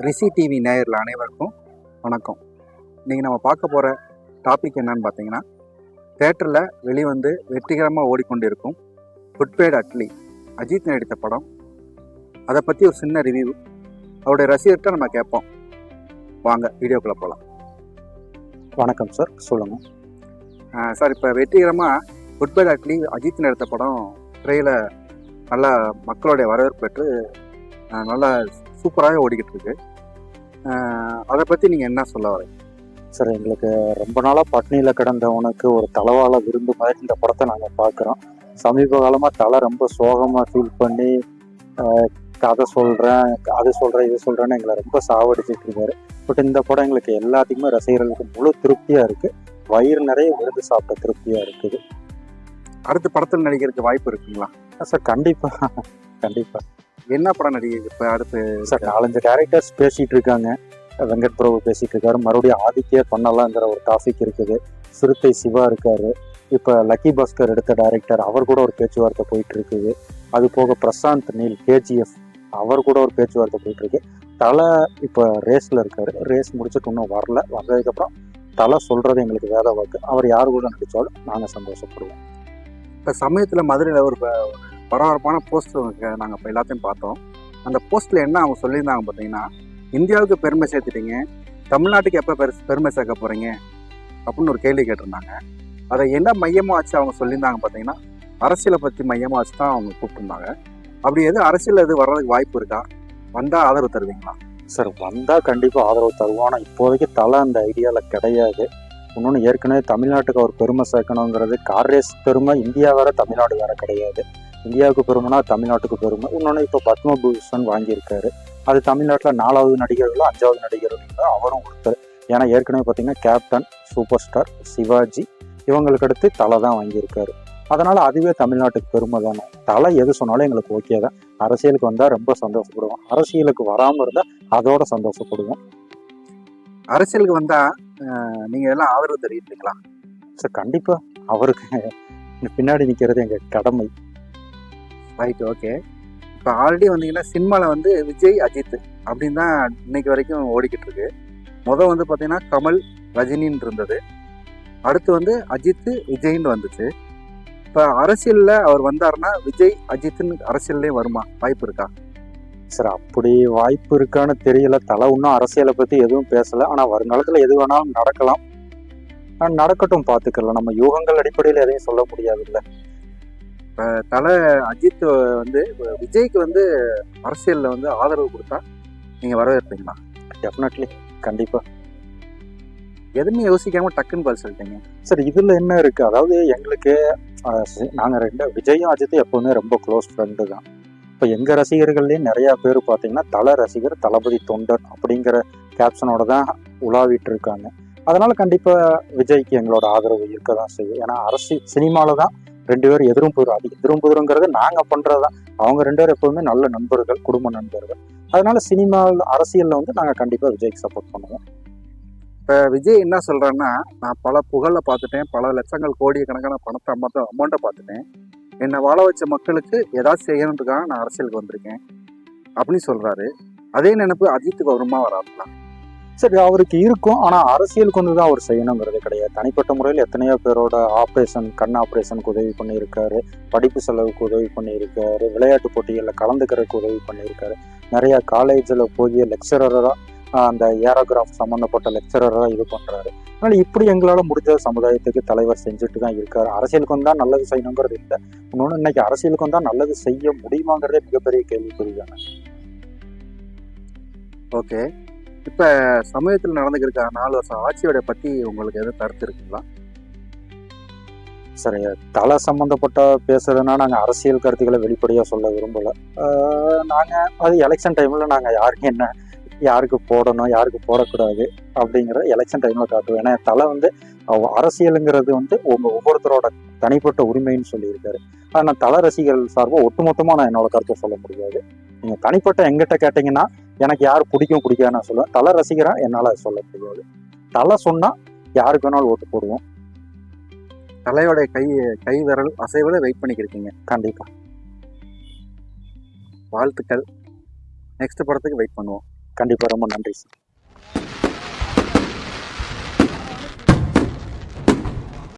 ரிஷி TV நேயர்கள் அனைவருக்கும் வணக்கம். இன்றைக்கி நம்ம பார்க்க போகிற டாபிக் என்னன்னு பார்த்தீங்கன்னா தேட்டரில் வெளிவந்து வெற்றிகரமாக ஓடிக்கொண்டிருக்கும் ஃபுட்பேட் அட்லி அஜித் நடித்த படம். அதை பற்றி ஒரு சின்ன ரிவ்யூ அவருடைய ரசிகர்கிட்ட நம்ம கேட்போம். வாங்க வீடியோக்குள்ளே போகலாம் வணக்கம் சார் சொல்லுங்கள் சார் இப்போ வெற்றிகரமாக ஃபுட்பேட் அட்லி அஜித் நடித்த படம் திரையில் நல்லா மக்களுடைய வரவேற்பு பெற்று நல்லா சூப்பராகவே ஓடிக்கிட்டு இருக்கு அதை பற்றி நீங்கள் என்ன சொல்ல வரீங்க? சார் எங்களுக்கு ரொம்ப நாளாக பட்னியில் கிடந்தவனுக்கு ஒரு தலவாழ விருந்து மாதிரி இந்த படத்தை நாங்கள் பார்க்குறோம். சமீப காலமாக தலை ரொம்ப சோகமாக ஃபீல் பண்ணி கதை சொல்கிறேன் அது சொல்கிறேன் இது சொல்கிறேன்னு எங்களை ரொம்ப சாவடிச்சிட்டு இருக்காரு பட் இந்த படம் எங்களுக்கு எல்லாத்துக்குமே ரசிகர்களுக்கு முழு திருப்தியாக இருக்குது வயிறு நிறைய விருந்து சாப்பிட்ட திருப்தியாக இருக்குது. அடுத்த படத்தில் நடிக்கிறதுக்கு வாய்ப்பு இருக்குங்களா? சார் கண்டிப்பாக கண்டிப்பாக என்ன படம் நடிகை இப்போ அடுத்து? சார் நாலஞ்சு கேரக்டர்ஸ் பேசிட்டு இருக்காங்க வெங்கட் பிரபு பேசிட்டு இருக்காரு மறுபடியும் ஆதித்யா பண்ணலாங்கிற ஒரு டாபிக் இருக்குது. சிறுத்தை சிவா இருக்காரு. இப்போ லக்கி பாஸ்கர் எடுத்த டைரக்டர் அவர் கூட ஒரு பேச்சுவார்த்தை போயிட்டு இருக்குது அது போக பிரசாந்த் நீல் கேஜிஎஃப் அவர் கூட ஒரு பேச்சுவார்த்தை போயிட்டு இருக்கு தலை இப்போ ரேஸ்ல இருக்காரு. ரேஸ் முடிச்சுட்டு இன்னும் வரல. வந்ததுக்கப்புறம் தலை சொல்றது எங்களுக்கு வேத வாக்கு அவர் யார் கூட நடிச்சாலும் நாங்கள் சந்தோஷப்படுவோம். இப்போ சமயத்தில் மதுரையில் ஒரு பரபரப்பான போஸ்ட் நாங்கள் இப்போ எல்லாத்தையும் பார்த்தோம். அந்த போஸ்ட்டில் என்ன அவங்க சொல்லியிருந்தாங்க பார்த்தீங்கன்னா இந்தியாவுக்கு பெருமை சேர்த்துட்டீங்க. தமிழ்நாட்டுக்கு எப்போ பெரு பெருமை சேர்க்க போகிறீங்க அப்படின்னு ஒரு கேள்வி கேட்டிருந்தாங்க. அதை என்ன மையமாக வச்சு அவங்க சொல்லியிருந்தாங்க பார்த்தீங்கன்னா அரசியலை பற்றி மையமாக வச்சு தான் அவங்க கூப்பிட்டுருந்தாங்க. அப்படி எது அரசியல் எது வர்றதுக்கு வாய்ப்பு இருக்கா? வந்தால் ஆதரவு தருவீங்களா? சார் வந்தால் கண்டிப்பாக ஆதரவு தருவோம். ஆனால் இப்போதைக்கு தலை அந்த ஐடியாவில் கிடையாது. இன்னொன்று ஏற்கனவே தமிழ்நாட்டுக்கு அவர் பெருமை சேர்க்கணுங்கிறது கார் ரேஸ் பெருமை இந்தியா வேறு தமிழ்நாடு வேறு கிடையாது. இந்தியாவுக்கு பெருமைனா தமிழ்நாட்டுக்கு பெருமை. இன்னொன்று இப்போ பத்மபூஷன் வாங்கியிருக்காரு. அது தமிழ்நாட்டில் நாலாவது நடிகர்களோ அஞ்சாவது நடிகர்களோ அவரும் ஒருத்தர். ஏன்னா ஏற்கனவே பார்த்தீங்கன்னா கேப்டன் சூப்பர் ஸ்டார் சிவாஜி இவங்களுக்கு அடுத்து தலை தான் வாங்கியிருக்காரு. அதனால அதுவே தமிழ்நாட்டுக்கு பெருமை தானே. தலை எது சொன்னாலும் எங்களுக்கு ஓகே தான். அரசியலுக்கு வந்தால் ரொம்ப சந்தோஷப்படுவோம். அரசியலுக்கு வராமல் இருந்தால் அதோட சந்தோஷப்படுவோம். அரசியலுக்கு வந்தால் நீங்கள் எல்லாம் ஆதரவு தெரிவிப்பீங்களா? சார் கண்டிப்பாக அவருக்கு பின்னாடி நிற்கிறது எங்கள் கடமை. ரைட் ஓகே இப்போ ஆல்ரெடி வந்தீங்கன்னா சினிமாவில் வந்து விஜய் அஜித் அப்படின்னு தான் இன்னைக்கு வரைக்கும் ஓடிக்கிட்டு இருக்கு. முதல் வந்து பார்த்தீங்கன்னா கமல் ரஜினின்னு இருந்தது. அடுத்து வந்து அஜித் விஜய்ன்னு வந்துச்சு. இப்போ அரசியலில் அவர் வந்தாருன்னா விஜய் அஜித்னு அரசியல்லையும் வருமா? வாய்ப்பு இருக்கா? சார் அப்படி வாய்ப்பு இருக்கான்னு தெரியல. தலை ஒன்றும் அரசியலை பற்றி எதுவும் பேசலை. ஆனால் வருங்காலத்தில் எது வேணாலும் நடக்கலாம். ஆனால் நடக்கட்டும் பார்த்துக்கலாம் நம்ம யூகங்கள் அடிப்படையில் எதையும் சொல்ல முடியாது இல்லை இப்போ தலை அஜித் வந்து விஜய்க்கு வந்து அரசியலில் வந்து ஆதரவு கொடுத்தா நீங்கள் வரவேற்பீங்களா? டெஃபினெட்லி கண்டிப்பாக எதுவுமே யோசிக்காமல் டக்குன்னு பதில் சொல்லிட்டீங்க. சார் இதில் என்ன இருக்குது அதாவது எங்களுக்கு நாங்கள் ரெண்டு விஜயும் அஜித்தும் எப்போவுமே ரொம்ப க்ளோஸ் ஃப்ரெண்டு தான். இப்போ எங்கள் ரசிகர்கள்லேயே நிறையா பேர் பார்த்தீங்கன்னா தலை ரசிகர் தளபதி தொண்டன் அப்படிங்கிற கேப்ஷனோட தான் உலாவிட்டு இருக்காங்க. அதனால கண்டிப்பாக விஜய்க்கு எங்களோட ஆதரவு இருக்க தான் செய்யும். ஏன்னா அரசு சினிமாவில் தான் ரெண்டு பேரும் எதிரும் புதிரும் அது எதிரும் புதிருங்கிறது நாங்கள் பண்ணுறது தான் அவங்க ரெண்டு பேரும் எப்போவுமே நல்ல நண்பர்கள் குடும்ப நண்பர்கள். அதனால சினிமாவில் அரசியலில் வந்து நாங்கள் கண்டிப்பாக விஜய்க்கு சப்போர்ட் பண்ணுவோம். இப்போ விஜய் என்ன சொல்கிறேன்னா நான் பல புகழை பார்த்துட்டேன் பல லட்சங்கள் கோடிக்கணக்கான பணத்தை அமௌண்ட்டை அமௌண்ட்டை பார்த்துட்டேன். என்னை வாழ வச்ச மக்களுக்கு ஏதாச்சும் செய்யணுன்றதுக்காக நான் அரசியலுக்கு வந்திருக்கேன். அப்படின்னு சொல்கிறாரு அதே நினைப்பு அஜித்துக்கு வருமா வராதுங்களா? சரி அவருக்கு இருக்கும். ஆனால் அரசியலுக்கு கொண்டு தான் அவர் செய்யணுங்கிறது கிடையாது. தனிப்பட்ட முறையில் எத்தனையோ பேரோட ஆப்ரேஷன் கண் ஆப்ரேஷனுக்கு உதவி பண்ணியிருக்காரு. படிப்பு செலவுக்கு உதவி பண்ணியிருக்காரு. விளையாட்டு போட்டிகளில் கலந்துக்கிறதுக்கு உதவி பண்ணியிருக்காரு. நிறைய காலேஜில் போய் லெக்சரராக அந்த ஏரோகிராஃப் சம்மந்தப்பட்ட லெக்சரராக இது பண்ணுறாரு அதனால் இப்படி எங்களால் முடிஞ்ச சமுதாயத்துக்கு தலைவர் செஞ்சுட்டு தான் இருக்கார். அரசியலுக்கு வந்தால் நல்லது செய்யணுங்கிறது இல்லை. இன்னொன்று இன்னைக்கு அரசியலுக்கு வந்தால் நல்லது செய்ய முடியுமாங்கிறதே மிகப்பெரிய கேள்விக்குறிதானே. ஓகே. இப்போ சமயத்தில் நடந்துக்கிற நாலு வருஷம் ஆட்சியோட பற்றி உங்களுக்கு எதுவும் கருத்து இருக்குங்களா? சரி தலை சம்மந்தப்பட்ட பேசுறதுன்னா நாங்கள் அரசியல் கருத்துக்களை வெளிப்படையாக சொல்ல விரும்பலை. நாங்கள் அது எலெக்ஷன் டைமில் நாங்கள் யாருக்கு என்ன யாருக்கு போடணும் யாருக்கு போடக்கூடாது அப்படிங்கிற எலெக்ஷன் டைமில் காட்டுவோம். ஏன்னா தலை வந்து அவ- அரசியலுங்கிறது வந்து உங்கள் ஒவ்வொருத்தரோட தனிப்பட்ட உரிமைன்னு சொல்லியிருக்காரு. ஆனால் தலை ரசிகர்கள் சார்பாக ஒட்டுமொத்தமாக நான் என்னோட கருத்தை சொல்ல முடியாது. நீங்கள் தனிப்பட்ட எங்கிட்ட கேட்டிங்கன்னா எனக்கு யார் பிடிக்கும் பிடிக்காது நான் சொல்லுவேன். தலை ரசிகரா என்னால் சொல்ல முடியாது. தலை சொன்னால் யாருக்கு வேணாலும் ஓட்டு போடுவோம். தலையோட கை கை விரல் அசைவில் வெயிட் பண்ணிக்கிருக்கீங்க கண்டிப்பாக வாழ்த்துக்கள். நெக்ஸ்ட் படத்துக்கு வெயிட் பண்ணுவோம். கண்டிப்பாக ரொம்ப நன்றி சார்.